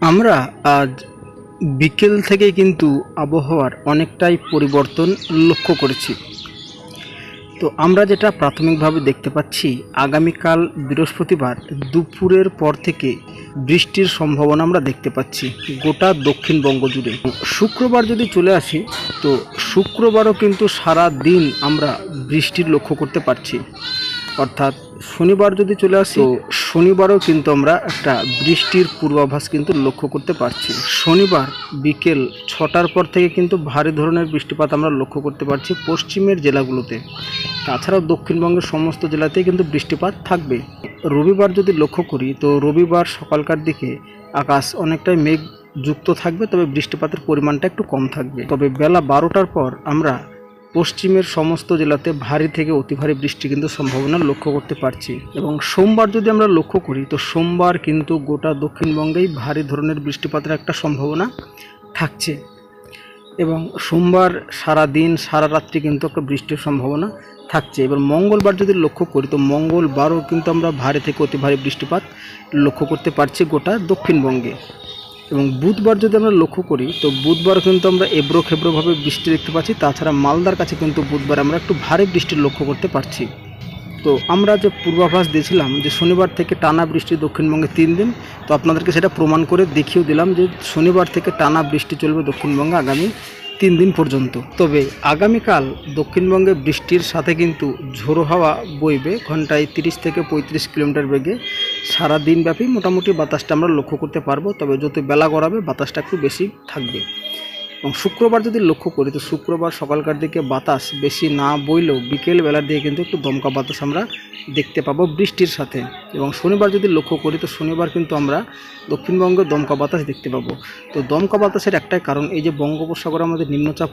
আমরা আজ বিকেল থেকে কিন্তু আবহাওয়ার অনেকটাই পরিবর্তন লক্ষ্য করেছি। তো আমরা যেটা প্রাথমিকভাবে দেখতে পাচ্ছি, আগামীকাল বৃহস্পতিবার দুপুরের পর থেকে বৃষ্টির সম্ভাবনা আমরা দেখতে পাচ্ছি গোটা দক্ষিণবঙ্গ জুড়ে। শুক্রবার যদি চলে আসি, তো শুক্রবারও কিন্তু সারা দিন আমরা বৃষ্টির লক্ষ্য করতে পারছি। অর্থাৎ শনিবার যদি চলে আসি শনিবারও কিন্তু আমরা একটা বৃষ্টির পূর্বাভাস কিন্তু লক্ষ্য করতে পারছি। শনিবার বিকেল ছটার পর থেকে কিন্তু ভারী ধরনের বৃষ্টিপাত আমরা লক্ষ্য করতে পারছি পশ্চিমের জেলাগুলোতে। তাছাড়াও দক্ষিণবঙ্গের সমস্ত জেলাতেই কিন্তু বৃষ্টিপাত থাকবে। রবিবার যদি লক্ষ্য করি তো রবিবার সকালকার দিকে আকাশ অনেকটাই মেঘ যুক্ত থাকবে তবে বৃষ্টিপাতের পরিমাণটা একটু কম থাকবে। তবে বেলা বারোটার পর আমরা পশ্চিমের সমস্ত জেলাতে ভারী থেকে অতি ভারী বৃষ্টি কিন্তু সম্ভাবনা লক্ষ্য করতে পারছি। এবং সোমবার যদি আমরা লক্ষ্য করি, তো সোমবার কিন্তু গোটা দক্ষিণবঙ্গেই ভারী ধরনের বৃষ্টিপাতের একটা সম্ভাবনা থাকছে। এবং সোমবার সারা দিন, সারা রাত্রি কিন্তু একটা বৃষ্টির সম্ভাবনা থাকছে। এবার মঙ্গলবার যদি লক্ষ্য করি, তো মঙ্গলবারও কিন্তু আমরা ভারী থেকে অতি ভারী বৃষ্টিপাত লক্ষ্য করতে পারছি গোটা দক্ষিণবঙ্গে। এবং বুধবার যদি আমরা লক্ষ্য করি, তো বুধবার কিন্তু আমরা এবড়ো খেবড়োভাবে বৃষ্টি দেখতে পাচ্ছি। তাছাড়া মালদার কাছে কিন্তু বুধবার আমরা একটু ভারী বৃষ্টির লক্ষ্য করতে পারছি। তো আমরা যে পূর্বাভাস দিয়েছিলাম যে শনিবার থেকে টানা বৃষ্টি দক্ষিণবঙ্গে তিন দিন, তো আপনাদেরকে সেটা প্রমাণ করে দেখিয়েও দিলাম যে শনিবার থেকে টানা বৃষ্টি চলবে দক্ষিণবঙ্গে আগামী তিন দিন পর্যন্ত। তবে আগামীকাল দক্ষিণবঙ্গে বৃষ্টির সাথে কিন্তু ঝোড়ো হাওয়া বইবে, ঘন্টায় তিরিশ থেকে পঁয়ত্রিশ কিলোমিটার বেগে। সারা দিনব্যাপী মোটামুটি বাতাসটা আমরা লক্ষ্য করতে পারব, তবে যত বেলা গড়াবে, বাতাসটা একটু বেশি থাকবে। এবং শুক্রবার যদি লক্ষ্য করি, তো শুক্রবার সকালকার দিকে বাতাস বেশি না বইলেও বিকেল বেলার দিকে কিন্তু একটু দমকা বাতাস আমরা দেখতে পাবো বৃষ্টির সাথে। এবং শনিবার যদি লক্ষ্য করি, তো শনিবার কিন্তু আমরা দক্ষিণবঙ্গে দমকা বাতাস দেখতে পাবো। তো দমকা বাতাসের একটাই কারণ, এই যে বঙ্গোপসাগরে আমাদের নিম্নচাপ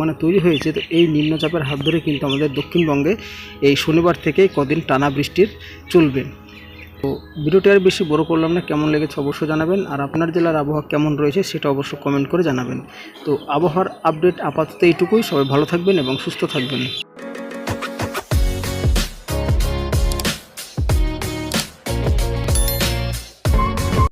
মানে তৈরি হয়েছে, তো এই নিম্নচাপের হাত ধরে কিন্তু আমাদের দক্ষিণবঙ্গে এই শনিবার থেকে কদিন টানা বৃষ্টির চলবে। তো ভিডিওটি আর বেশি বড় করলাম না, কেমন লেগেছে অবশ্যই জানাবেন। আর আপনার জেলার আবহাওয়া কেমন রয়েছে সেটা অবশ্যই কমেন্ট করে জানাবেন। তো আবহাওয়ার আপডেট আপাতত এইটুকুই। সবাই ভালো থাকবেন এবং সুস্থ থাকবেন।